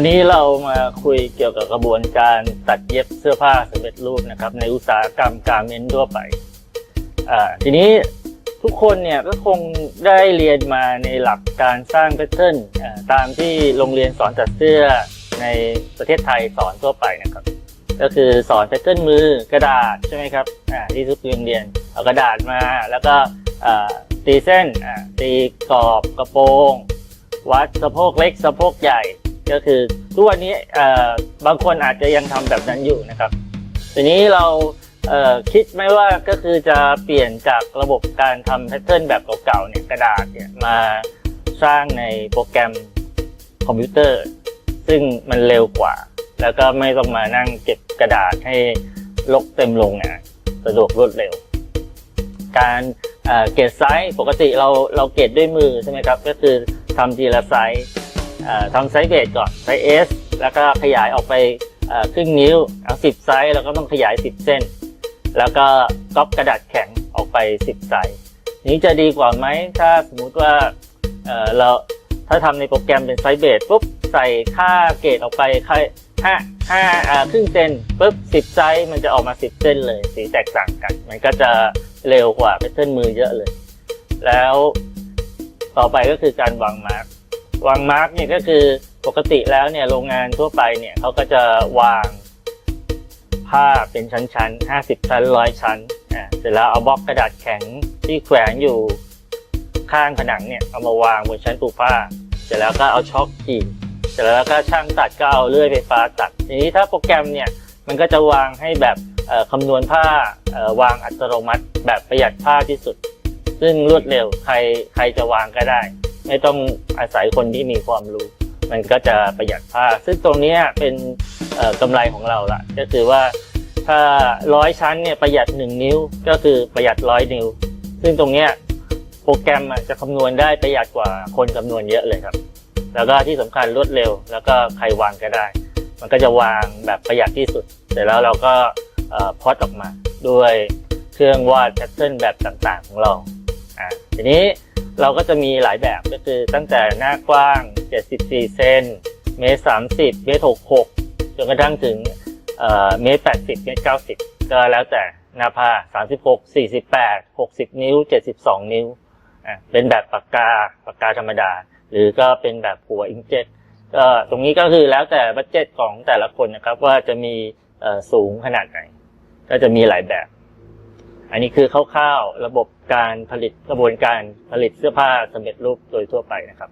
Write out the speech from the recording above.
วันนี้เรามาคุยเกี่ยวกับกระบวนการตัดเย็บเสื้อผ้าสำเร็จรูปนะครับ ในอุตสาหกรรมการเมนต์ทั่วไป อ่า ทีนี้ทุกคนเนี่ยก็คงได้เรียนมาในหลักการสร้างแพทเทิร์นตามที่โรงเรียนสอนตัดเสื้อในประเทศไทยสอนทั่วไปนะครับ ก็คือสอนแพทเทิร์นมือกระดาษใช่ไหมครับอ่าที่ทุกโรงเรียนเอากระดาษมา แล้วก็ตีเส้นตีกรอบกระโปรง วัดสะโพกเล็กสะโพกใหญ่ ก็คือทุกวันนี้บางคนอาจจะยังทำแบบนั้นอยู่นะครับทีนี้เราคิดไหมว่าก็คือจะเปลี่ยนจากระบบการทำแพทเทิร์นแบบเก่าๆเนี่ยกระดาษเนี่ยมาสร้างในโปรแกรมคอมพิวเตอร์ ซึ่งมันเร็วกว่า แล้วก็ไม่ต้องมานั่งเก็บกระดาษให้ลกเต็มโรงงานสะดวกรวดเร็ว การเกรดไซส์ปกติเราเราเกรดด้วยมือใช่ไหมครับ ก็คือทำทีละไซส์ ทำไซส์เบสก่อนไซส์ S แล้วก็ขยายออกไปครึ่งนิ้วเอา10 ไซส์แล้วก็ต้องขยาย 10 เส้น แล้วก็ก๊อปกระดาษแข็งออกไป 10 ไซส์นี้จะดีกว่าไหมถ้าสมมุติว่าเราถ้าทำในโปรแกรมเป็นไซส์เบสปุ๊บใส่ค่าเกรดออกไปค่าห้าห้าอ่าครึ่งเซนปุ๊บสิบไซส์มันจะออกมาสิบเส้นเลย สีแตกต่างกัน มันก็จะเร็วกว่าแพทเทิร์นมือเยอะเลย แล้วต่อไปก็คือการวางมาร์ก วางมาร์กเนี่ยก็คือปกติแล้วเนี่ยโรงงานทั่วไปเนี่ยเขาก็จะวางผ้าเป็นชั้นๆ 50 ชั้นร้อยชั้นอ่าเสร็จแล้วเอาบล็อกกระดาษแข็งที่แขวนอยู่ข้างผนังเนี่ยเอามาวางบนชั้นปูผ้า เสร็จแล้วก็เอาช็อคกรีดเสร็จแล้วก็ช่างตัดก็เอาเลื่อยไฟฟ้าตัดทีนี้ถ้าโปรแกรมเนี่ยมันก็จะวางให้แบบคำนวณผ้าวางอัตโนมัติ แบบประหยัดผ้าที่สุด ซึ่งรวดเร็วใครใครจะวางก็ได้ ไม่ต้องอาศัยคนที่มีความรู้ มันก็จะประหยัดผ้า ซึ่งตรงนี้เป็นกำไรของเราละก็คือว่าถ้าร้อยชั้นเนี่ยประหยัดหนึ่งนิ้วก็คือประหยัดร้อยนิ้ว ซึ่งตรงเนี้ยโปรแกรมจะคำนวณได้ประหยัดกว่าคนคำนวณเยอะเลยครับ แล้วก็ที่สำคัญรวดเร็ว แล้วก็ใครวางก็ได้ มันก็จะวางแบบประหยัดที่สุด เสร็จแล้วเราก็พอดออกมาด้วยเครื่องวาดแพทเทิร์นแบบต่างๆของเราอ่าทีนี้ เราก็จะมีหลายแบบก็คือตั้งแต่หน้ากว้าง 74 เซน เมตร 30 เมตร 66 จนกระทั่งถึงเมตร 80 เมตร 90 ก็แล้วแต่หน้าผ้า36 48 60 นิ้ว 72 นิ้ว เป็นแบบปากกาปากกาธรรมดา หรือก็เป็นแบบหัวอิงเจ็ตก็ตรงนี้ก็คือแล้วแต่บัจเจ็ตของแต่ละคนนะครับว่าจะมีสูงขนาดไหน ก็จะมีหลายแบบ อันนี้คือคร่าวๆระบบการผลิตกระบวนการผลิตเสื้อผ้าสำเร็จรูปโดยทั่วไปนะครับ